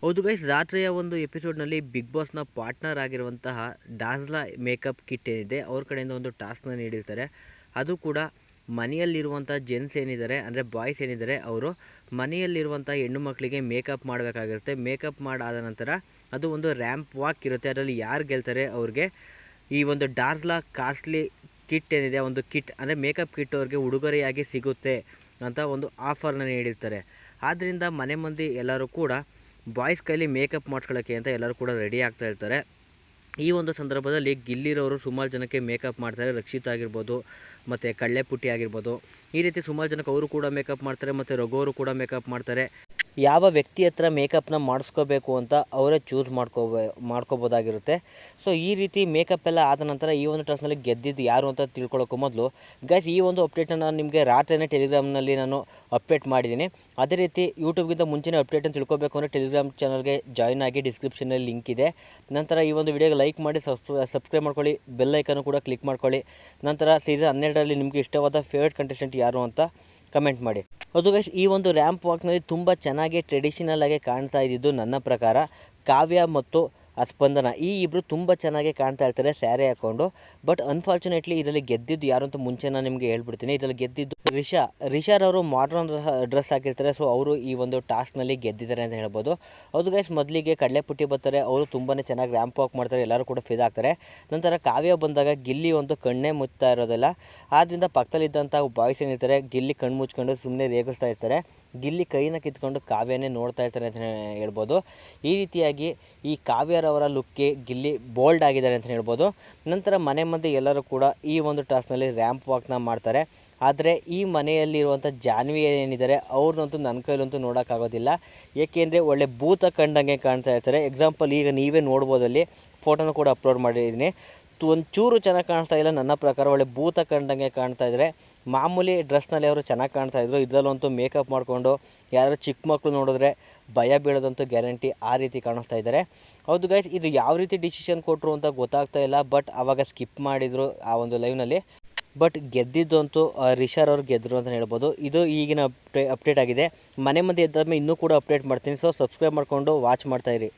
ಹೌದು ಗೈಸ್ ರಾತ್ರಿಯ ಒಂದು ಎಪಿಸೋಡ್ನಲ್ಲಿ ಬಿಗ್ ಬಾಸ್ನ ಪಾರ್ಟ್ನರ್ ಆಗಿರುವಂತಹ ಡಾನ್ಸ್ಲಾ ಮೇಕಪ್ ಕಿಟ್ ಏನಿದೆ, ಅವ್ರ ಕಡೆಯಿಂದ ಒಂದು ಟಾಸ್ಕ್ನ ನೀಡಿರ್ತಾರೆ. ಅದು ಕೂಡ ಮನೆಯಲ್ಲಿರುವಂಥ ಜೆಂಟ್ಸ್ ಏನಿದ್ದಾರೆ, ಅಂದರೆ ಬಾಯ್ಸ್ ಏನಿದ್ದಾರೆ, ಅವರು ಮನೆಯಲ್ಲಿರುವಂಥ ಹೆಣ್ಣು ಮಕ್ಕಳಿಗೆ ಮೇಕಪ್ ಮಾಡಬೇಕಾಗಿರುತ್ತೆ. ಮೇಕಪ್ ಮಾಡಾದ ನಂತರ ಅದು ಒಂದು ರ್ಯಾಂಪ್ ವಾಕ್ ಇರುತ್ತೆ. ಅದರಲ್ಲಿ ಯಾರು ಗೆಲ್ತಾರೆ ಅವ್ರಿಗೆ ಈ ಒಂದು ಡಾರ್ಸ್ಲಾ ಕಾಸ್ಟ್ಲಿ ಕಿಟ್ ಏನಿದೆ, ಒಂದು ಕಿಟ್ ಅಂದರೆ ಮೇಕಪ್ ಕಿಟ್ ಅವ್ರಿಗೆ ಉಡುಗೊರೆಯಾಗಿ ಸಿಗುತ್ತೆ ಅಂತ ಒಂದು ಆಫರ್ನ ನೀಡಿರ್ತಾರೆ. ಆದ್ದರಿಂದ ಮನೆ ಮಂದಿ ಎಲ್ಲರೂ ಕೂಡ ಬಾಯ್ಸ್ ಕೈಲಿ ಮೇಕಪ್ ಮಾಡ್ಸ್ಕೊಳ್ಳೋಕ್ಕೆ ಅಂತ ಎಲ್ಲರೂ ಕೂಡ ರೆಡಿ ಆಗ್ತಾ ಇರ್ತಾರೆ. ಈ ಒಂದು ಸಂದರ್ಭದಲ್ಲಿ ಗಿಲ್ಲಿರೋರು ಸುಮಾರು ಜನಕ್ಕೆ ಮೇಕಪ್ ಮಾಡ್ತಾರೆ. ರಕ್ಷಿತ್ ಆಗಿರ್ಬೋದು, ಮತ್ತು ಕಳ್ಳೆಪುಟ್ಟಿ ಆಗಿರ್ಬೋದು. ಈ ರೀತಿ ಸುಮಾರು ಜನಕ್ಕೆ ಅವರು ಕೂಡ ಮೇಕಪ್ ಮಾಡ್ತಾರೆ, ಮತ್ತು ರಘುವರು ಕೂಡ ಮೇಕಪ್ ಮಾಡ್ತಾರೆ. ಯಾವ ವ್ಯಕ್ತಿ ಹತ್ರ ಮೇಕಪ್ನ ಮಾಡಿಸ್ಕೋಬೇಕು ಅಂತ ಅವರೇ ಚೂಸ್ ಮಾಡ್ಕೋಬೇ ಮಾಡ್ಕೋಬೋದಾಗಿರುತ್ತೆ. ಸೊ ಈ ರೀತಿ ಮೇಕಪ್ ಎಲ್ಲ ಆದ ನಂತರ ಈ ಒಂದು ಟ್ರಸ್ನಲ್ಲಿ ಗೆದ್ದಿದ್ದು ಯಾರು ಅಂತ ತಿಳ್ಕೊಳ್ಳೋಕ್ಕೂ ಮೊದಲು. ಗೈಸ್ ಈ ಒಂದು ಅಪ್ಡೇಟನ್ನು ನಾನು ನಿಮಗೆ ರಾತ್ರಿನೇ ಟೆಲಿಗ್ರಾಮ್ನಲ್ಲಿ ನಾನು ಅಪ್ಡೇಟ್ ಮಾಡಿದ್ದೀನಿ. ಅದೇ ರೀತಿ ಯೂಟ್ಯೂಬ್ಗಿಂತ ಮುಂಚೆನೇ ಅಪ್ಡೇಟನ್ನು ತಿಳ್ಕೊಬೇಕು ಅಂದರೆ ಟೆಲಿಗ್ರಾಮ್ ಚಾನಲ್ಗೆ ಜಾಯ್ನ್ ಆಗಿ ಡಿಸ್ಕ್ರಿಪ್ಷನಲ್ಲಿ ಲಿಂಕ್ ಇದೆ. ನಂತರ ಈ ಒಂದು ವಿಡಿಯೋಗೆ ಲೈಕ್ ಮಾಡಿ ಸಬ್ಸ್ಕ್ರೈಬ್ ಮಾಡ್ಕೊಳ್ಳಿ ಬೆಲ್ ಐಕನ್ನು ಕೂಡ ಕ್ಲಿಕ್ ಮಾಡ್ಕೊಳ್ಳಿ. ನಂತರ ಸೀಸನ್ ಹನ್ನೆರಡರಲ್ಲಿ ನಿಮಗೆ ಇಷ್ಟವಾದ ಫೇವ್ರೇಟ್ ಕಂಟೆಸ್ಟೆಂಟ್ ಯಾರು ಅಂತ ಕಮೆಂಟ್ ಮಾಡಿ. ಹೌದು ಗೈಸ್ ಈ ಒಂದು ರ್ಯಾಂಪ್ ವಾಕ್ನಲ್ಲಿ ತುಂಬ ಚೆನ್ನಾಗಿ ಟ್ರೆಡಿಷನಲ್ ಆಗಿ ಕಾಣ್ತಾ ಇದ್ದಿದ್ದು ನನ್ನ ಪ್ರಕಾರ ಕಾವ್ಯ ಮತ್ತು ಆ ಸ್ಪಂದನ. ಈ ಇಬ್ಬರು ತುಂಬ ಚೆನ್ನಾಗಿ ಕಾಣ್ತಾ ಇರ್ತಾರೆ ಸ್ಯಾರಿ ಹಾಕ್ಕೊಂಡು ಬಟ್ ಅನ್ಫಾರ್ಚುನೇಟ್ಲಿ ಇದರಲ್ಲಿ ಗೆದ್ದಿದ್ದು ಯಾರು ಅಂತ ಮುಂಚೆ ನಾನು ನಿಮಗೆ ಹೇಳ್ಬಿಡ್ತೀನಿ. ಇದರಲ್ಲಿ ಗೆದ್ದಿದ್ದು ರಿಷಾ. ರಿಷಾರ್ ಅವರು ಮಾಡ್ರನ್ ಡ್ರೆಸ್ ಹಾಕಿರ್ತಾರೆ. ಸೊ ಅವರು ಈ ಒಂದು ಟಾಸ್ಕ್ನಲ್ಲಿ ಗೆದ್ದಿದ್ದಾರೆ ಅಂತ ಹೇಳ್ಬೋದು. ಹೌದು ಗೈಸ್ ಮೊದಲಿಗೆ ಕಡಲೆಪುಟ್ಟಿ ಬರ್ತಾರೆ. ಅವರು ತುಂಬಾ ಚೆನ್ನಾಗಿ ರ್ಯಾಂಪ್ ವಾಕ್ ಮಾಡ್ತಾರೆ. ಎಲ್ಲರೂ ಕೂಡ ಫಿದಾಗ್ತಾರೆ ನಂತರ ಕಾವ್ಯ ಬಂದಾಗ ಗಿಲ್ಲಿ ಒಂದು ಕಣ್ಣೇ ಮುಚ್ತಾ ಇರೋದಿಲ್ಲ. ಆದ್ದರಿಂದ ಪಕ್ಕದಲ್ಲಿದ್ದಂಥ ಬಾಯ್ಸ್ ಏನಿರ್ತಾರೆ ಗಿಲ್ಲಿ ಕಣ್ಣು ಮುಚ್ಕೊಂಡು ಸುಮ್ಮನೆ ರೇಗಿಸ್ತಾ ಇರ್ತಾರೆ. ಗಿಲ್ಲಿ ಕೈನ ಕಿತ್ಕೊಂಡು ಕಾವ್ಯನೇ ನೋಡ್ತಾ ಇರ್ತಾರೆ ಅಂತ ಹೇಳ್ಬೋದು. ಈ ರೀತಿಯಾಗಿ ಈ ಕಾವ್ಯರವರ ಲುಕ್ಗೆ ಗಿಲ್ಲಿ ಬೋಲ್ಡ್ ಆಗಿದ್ದಾರೆ ಅಂತಲೇ ಹೇಳ್ಬೋದು. ನಂತರ ಮನೆ ಮಂದಿ ಎಲ್ಲರೂ ಕೂಡ ಈ ಒಂದು ಟಾಸ್ಕ್ನಲ್ಲಿ ರ್ಯಾಂಪ್ ವಾಕ್ನ ಮಾಡ್ತಾರೆ. ಆದರೆ ಈ ಮನೆಯಲ್ಲಿರುವಂಥ ಜಾನ್ವಿ ಏನಿದ್ದಾರೆ, ಅವ್ರನ್ನಂತೂ ನನ್ನ ಕೈಲಂತೂ ನೋಡೋಕ್ಕಾಗೋದಿಲ್ಲ. ಏಕೆಂದರೆ ಒಳ್ಳೆ ಭೂತ ಕಂಡಂಗೆ ಕಾಣ್ತಾ ಇರ್ತಾರೆ. ಎಕ್ಸಾಂಪಲ್ ಈಗ ನೀವೇ ನೋಡ್ಬೋದಲ್ಲಿ ಫೋಟೋನ ಕೂಡ ಅಪ್ಲೋಡ್ ಮಾಡಿದ್ದೀನಿ. ಒಂಚೂರು ಚೆನ್ನಾಗಿ ಕಾಣಿಸ್ತಾ ಇಲ್ಲ. ನನ್ನ ಪ್ರಕಾರ ಒಳ್ಳೆ ಭೂತ ಕಂಡಂಗೆ ಕಾಣ್ತಾ ಇದ್ದಾರೆ ಮಾಮೂಲಿ ಡ್ರೆಸ್ನಲ್ಲಿ ಅವರು ಚೆನ್ನಾಗಿ ಕಾಣ್ತಾ ಇದ್ರು. ಇದರಲ್ಲಂತೂ ಮೇಕಪ್ ಮಾಡಿಕೊಂಡು ಯಾರು ಚಿಕ್ಕ ಮಕ್ಕಳು ನೋಡಿದ್ರೆ ಭಯ ಬೀಳೋದಂತೂ ಗ್ಯಾರಂಟಿ ಆ ರೀತಿ ಕಾಣಿಸ್ತಾ ಇದ್ದಾರೆ. ಹೌದು ಗೈಸ್ ಇದು ಯಾವ ರೀತಿ ಡಿಸಿಷನ್ ಕೊಟ್ಟರು ಅಂತ ಗೊತ್ತಾಗ್ತಾ ಇಲ್ಲ. ಬಟ್ ಆವಾಗ ಸ್ಕಿಪ್ ಮಾಡಿದರು ಆ ಒಂದು ಲೈವ್ನಲ್ಲಿ ಬಟ್ ಗೆದ್ದಿದ್ದಂತೂ ರಿಷರ್ ಅವ್ರು ಗೆದ್ದರು ಅಂತ ಹೇಳ್ಬೋದು. ಇದು ಈಗಿನ ಅಪ್ಡೇ ಅಪ್ಡೇಟ್ ಆಗಿದೆ. ಮನೆ ಮಂದಿ ಎದ್ದಾದ್ಮೇಲೆ ಇನ್ನೂ ಕೂಡ ಅಪ್ಡೇಟ್ ಮಾಡ್ತೀನಿ. ಸೊ ಸಬ್ಸ್ಕ್ರೈಬ್ ಮಾಡಿಕೊಂಡು ವಾಚ್ ಮಾಡ್ತಾಯಿರಿ